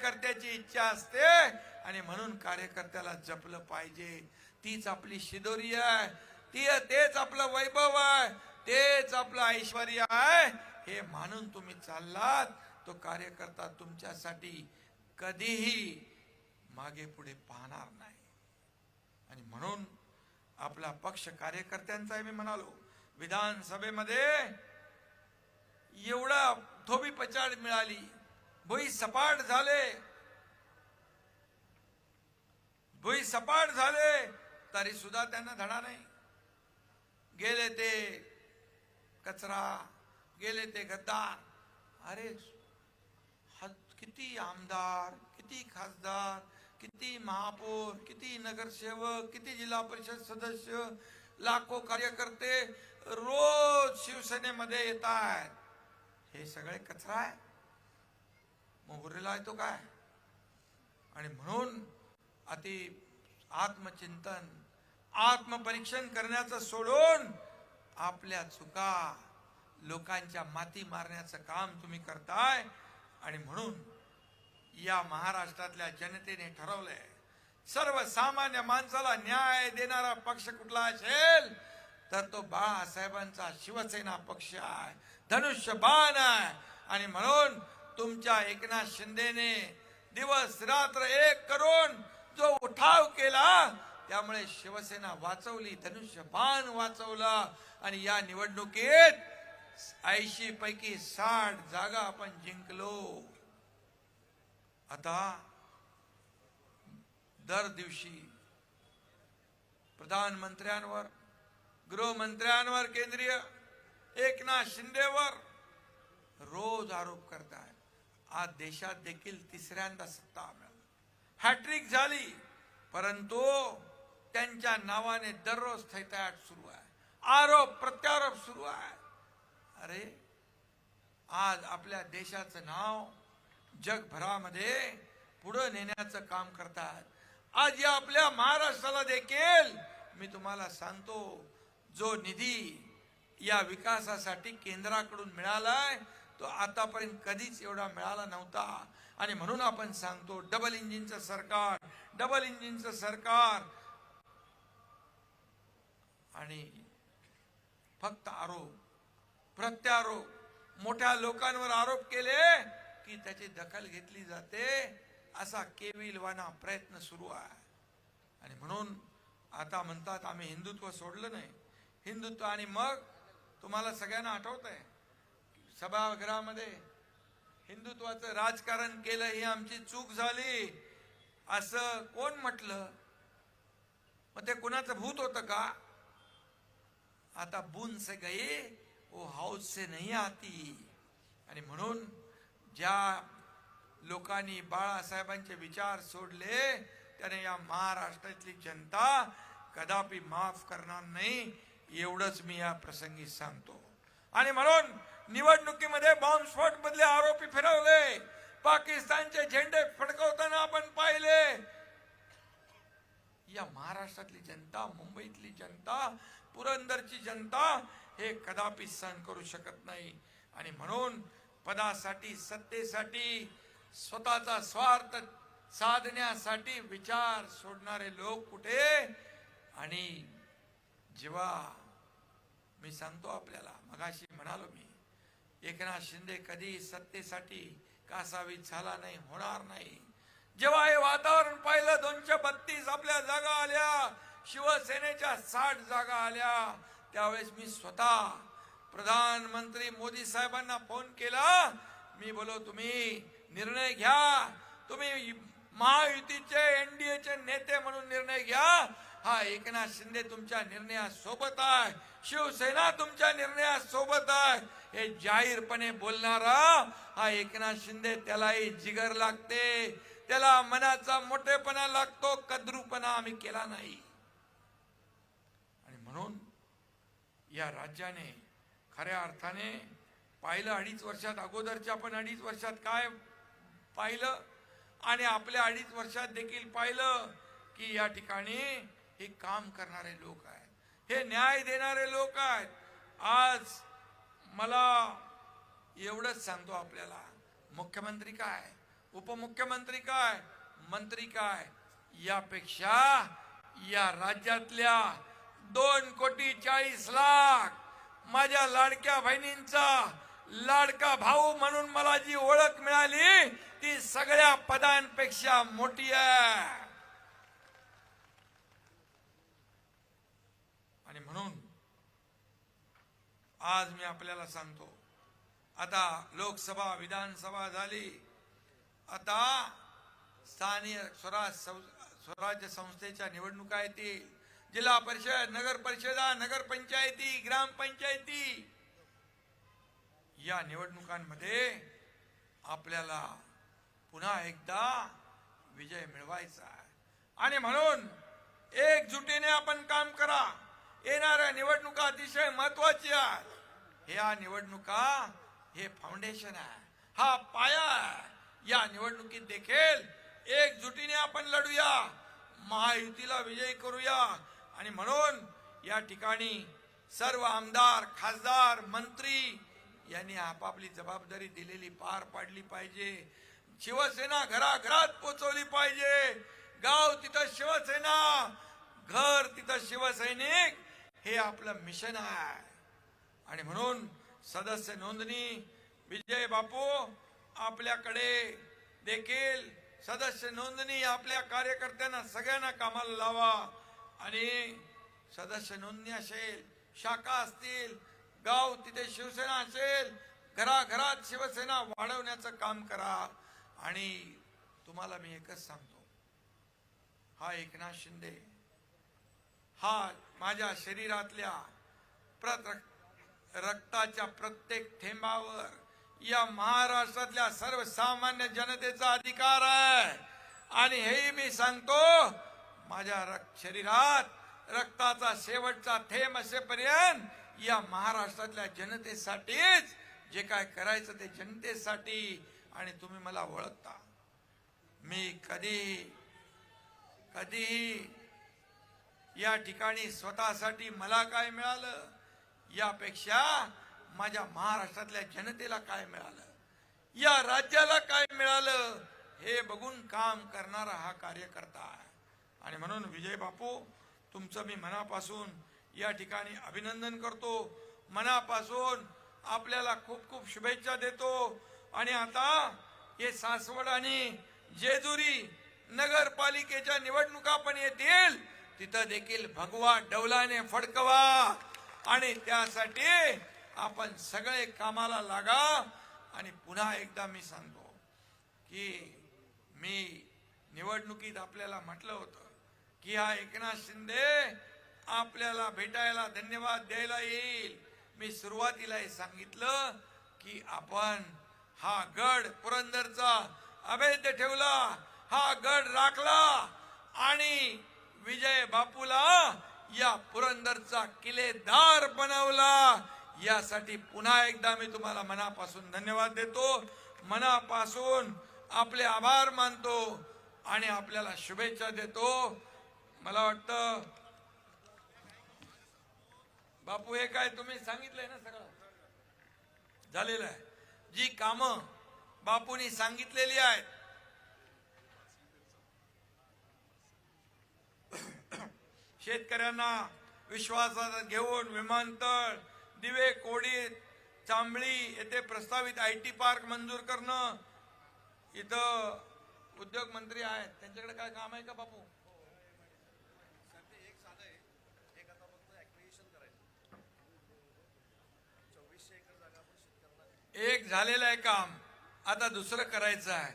कार्यकर्त्याची इच्छा असते आणि म्हणून कार्यकर्त्याला जपलं पाहिजे. तीच आपली शिदोरी आहे. ती तेच आपलं वैभव आहे. तेच आपलं ऐश्वर आहे. हे मानून तुम्ही चाललात तो कार्यकर्ता तुमच्यासाठी कधीही मागे पुढे पाहणार नाही. आणि म्हणून आपला पक्ष कार्यकर्त्यांचा मी म्हणालो. विधानसभेमध्ये एवढा धोबी पचाड मिळाली. भुई सपाट झाले. भुई सपाट झाले तरी सुद्धा त्यांना धडा नाही. गेले ते कचरा गेले ते गद्दार. अरे किती आमदार किती खासदार किती महापौर किती नगरसेवक किती जिल्हा परिषद सदस्य लाखो कार्यकर्ते रोज शिवसेनेमध्ये येत आहेत. हे सगळे कचरा आहे. मग उरलेला आहे तो काय? आणि म्हणून अति आत्मचिंतन आत्मपरीक्षण करण्याचं सोडून आपल्या चुका लोकांच्या माती मारण्याचं काम तुम्ही करताय. आणि म्हणून या महाराष्ट्रातल्या जनतेने ठरवलंय सर्वसामान्य माणसाला न्याय देणारा पक्ष कुठला असेल तर तो बाळासाहेबांचा शिवसेना पक्ष आहे. धनुष्य बाण आहे. आणि म्हणून तुमच्या एकनाथ शिंदेने दिवस रात्र एक करून जो उठाव केला त्यामुळे शिवसेना वाचवली धनुष्यबाण वाचवला. आणि या निवडणुकीत ऐंशी पैकी साठ जागा आपण जिंकलो. आता दर दिवशी प्रधानमंत्र्यांवर गृहमंत्र्यांवर केंद्रीय एकनाथ शिंदेवर रोज आरोप करतायत. आज देशात देखील तिसऱ्यांदा सत्ता मिळाली हॅट्रिक झाली परंतु त्यांच्या नावाने दररोज थैताट सुरू आहे. आरोप प्रत्यारोप सुरू आहे. अरे आज आपल्या देशाचं नाव जगभरामध्ये पुढं नेण्याचं काम करतात. आज या आपल्या महाराष्ट्राला देखील मी तुम्हाला सांगतो जो निधी या विकासासाठी केंद्राकडून मिळालाय तो आतापर्यंत कधीच एवढा मिळाला नव्हता. आणि म्हणून आपण सांगतो डबल इंजिनचं सरकार डबल इंजिनचं सरकार. आणि फक्त आरोप प्रत्यारोप. मोठ्या लोकांवर आरोप केले की त्याची दखल घेतली जाते असा केविलवाना प्रयत्न सुरू आहे. आणि म्हणून आता म्हणतात आम्ही हिंदुत्व सोडलं नाही. हिंदुत्व आणि मग तुम्हाला सगळ्यांना आठवत आहे सभागृहामध्ये हिंदुत्वाचं राजकारण केलं ही आमची चूक झाली. असं कोण म्हटलं? मग ते कुणाचं भूत होतं का? आता बुन से गए वो हाऊस से नाही आती. आणि म्हणून ज्या लोकांनी बाळासाहेबांचे विचार सोडले त्याने या महाराष्ट्रातली जनता कदापि माफ करणार नाही एवढंच मी या प्रसंगी सांगतो. आणि म्हणून निवडणुकीमध्ये बॉम्बस्फोट मधले आरोपी फिरवले. पाकिस्तानचे झेंडे फडकवताना आपण पाहिले. या महाराष्ट्रातली जनता मुंबईतली जनता पुरंदरची जनता हे कदापि सहन करू शकत नाही. आणि म्हणून पदासाठी सत्तेसाठी स्वतःचा स्वार्थ साधण्यासाठी विचार सोडणारे लोक कुठे? आणि जेव्हा मी सांगतो आपल्याला मगाशी म्हणालो मी एकनाथ शिंदे कधी सत्तेसाठी कासावी झाला नाही होणार नाही. जेव्हा हे वातावरण पाहिलं दोनशे बत्तीस आपल्या जागा आल्या शिवसेनेच्या साठ जागा आल्या त्यावेळेस मी स्वतः प्रधानमंत्री मोदी साहेबांना फोन केला. मी बोलो तुम्ही निर्णय घ्या. तुम्ही महायुतीचे एनडीएचे नेते म्हणून निर्णय घ्या. हा एकनाथ शिंदे तुमच्या निर्णयासोबत आहे. शिवसेना तुमच्या निर्णयासोबत आहे. हे जाहीरपणे बोलणारा हा एकनाथ शिंदे त्यालाही जिगर लागते. त्याला मनाचा मोठेपणा लागतो कद्रूपणा आम्ही केला नाही. आणि म्हणून या राज्याने खऱ्या अर्थाने पाहिलं अडीच वर्षात अगोदरच्या पण अडीच वर्षात काय पाहिलं आणि आपल्या अडीच वर्षात देखील पाहिलं की या ठिकाणी हे काम करणारे लोक आहेत. हे न्याय देणारे लोक आहेत. आज मला एवढंच सांगतो आपल्याला. मुख्यमंत्री काय? उपमुख्यमंत्री काय? मंत्री काय? यापेक्षा या राज्यातल्या दोन कोटी चाळीस लाख माझ्या लाडक्या बहिणींचा लाडका भाऊ म्हणून मला जी ओळख मिळाली ती सगळ्या पदांपेक्षा मोठी आहे आणि म्हणून आज मी आपल्याला सांगतो. आता लोकसभा विधानसभा झाली. आता स्थानिक स्वराज स्वराज्य संस्थेच्या निवडणुका येतील. जिल्हा परिषद नगर परिषदा नगर पंचायती ग्रामपंचायती या निवडणुकांमध्ये आपल्याला पुन्हा एकदा विजय मिळवायचा आहे. आणि म्हणून एकजुटीने आपण काम करा. येणाऱ्या निवडणुका अतिशय महत्वाची आहेत. ह्या निवडणुका हे फाउंडेशन आहे. हा पाया या निवडणुकीत देखील एकजुटीने आपण लढूया. महायुतीला विजयी करूया. आणि म्हणून या ठिकाणी सर्व आमदार खासदार मंत्री यांनी आपापली जबाबदारी दिलेली पार पाडली पाहिजे. शिवसेना घराघरात पोचवली पाहिजे. गाव तिथं शिवसेना घर तिथं शिवसैनिक हे आपलं मिशन आहे. आणि म्हणून सदस्य नोंदणी विजय बापू आपल्याकडे देखील सदस्य नोंदणी आपल्या कार्यकर्त्यांना सगळ्यांना कामाला लावा. आणि सदस्य नोंदणी असेल शाखा असतील गाव तिथे शिवसेना असेल घराघरात शिवसेना वाढवण्याचं काम करा. आणि तुम्हाला मी एकच सांगतो. हा एकनाथ शिंदे हा माझ्या शरीरातल्या प्रत रक्ताच्या प्रत्येक थेंबावर या महाराष्ट्रातल्या सर्वसामान्य जनतेचा अधिकार आहे. आणि हेही मी सांगतो माझ्या रक- शरीरात रक्ताचा शेवटचा थेंब असेपर्यंत या महाराष्ट्रातल्या जनतेसाठीच जे काय करायचं ते जनतेसाठी आणि तुम्ही मला ओळखता. मी कधी कधीही या ठिकाणी स्वतःसाठी मला काय मिळालं? यापेक्षा माझ्या महाराष्ट्रातल्या जनतेला काय मिळालं? या राज्याला काय मिळालं? हे बघून काम करणारा हा कार्यकर्ता आहे. आणि म्हणून विजय बापू तुमचं मी मनापासून या ठिकाणी अभिनंदन करतो. मनापासून आपल्याला खूप खूप शुभेच्छा देतो. आणि आता हे सासवड आणि जेजुरी नगरपालिकेच्या निवडणुका पण येतील. तिथं देखील भगवा डौलाने फडकवा. आणि त्यासाठी आपण सगळे कामाला लागा. आणि पुन्हा एकदा मी सांगतो की मी निवडणुकीत आपल्याला म्हटलं होतं की हा एकनाथ शिंदे आपल्याला भेटायला धन्यवाद द्यायला येईल. मी सुरुवातीला हे सांगितलं की आपण हा गड पुरंदरचा अभेद्य ठेवला हा गड राखला आणि विजय बापूला या पुरंदरचा किल्लेदार बनवला. यासाठी पुन्हा एकदा मी तुम्हाला मनापासून धन्यवाद देतो. मनापासून आपले आभार मानतो आणि आपल्याला शुभेच्छा देतो. मला वाटतं बापू हे काय तुम्ही सांगितलंय ना सगळं? झालेलं आहे. जी कामं बापूंनी सांगितलेली आहेत शेतकऱ्यांना विश्वासात घेऊन विमानतळ दिवे कोडी चांबळी येथे प्रस्तावित आय टी पार्क मंजूर करणं इथं उद्योग मंत्री आहेत. त्यांच्याकडे काय काम आहे का बापू? एक झालेलं आहे काम. आता दुसरं करायचं आहे.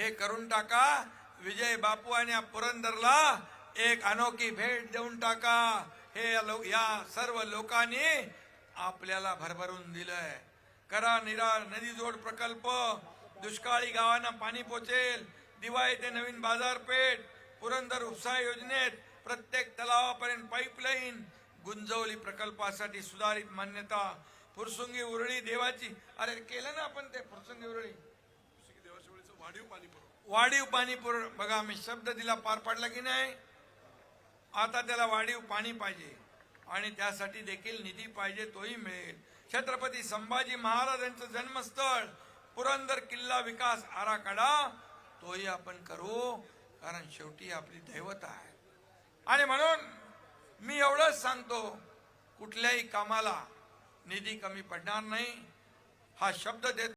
हे करून टाका. विजय बापू आणि या पुरंदरला एक अनोखी भेट देऊन टाका. हे या लो- या सर्व लोकांनी आपल्याला भरभरून दिलंय. करा निरा नदी जोड प्रकल्प. दुष्काळी गावांना पाणी पोचेल. दिवाळी ते नवीन बाजारपेठ पुरंदर उपसा योजनेत प्रत्येक तलावापर्यंत पाईपलाईन गुंजवली प्रकल्पासाठी सुधारित मान्यता. फुरसुंगी उरळी देवाची अरे केलं ना आपण ते फुरसुंगी उरळी. वाढीव पाणी पुर बघा मी शब्द दिला पार पाडला की नाही? आता त्याला वाढीव पाणी पाहिजे. आणि त्यासाठी देखील निधी पाहिजे तोही मिळेल. छत्रपती संभाजी महाराजांचं जन्मस्थळ पुरंदर किल्ला विकास आराखडा तोही आपण करू कारण शेवटी आपली दैवत आहे. आणि म्हणून मी एवढंच सांगतो कुठल्याही कामाला निधी कमी पडणार नाही. हा शब्द देतो.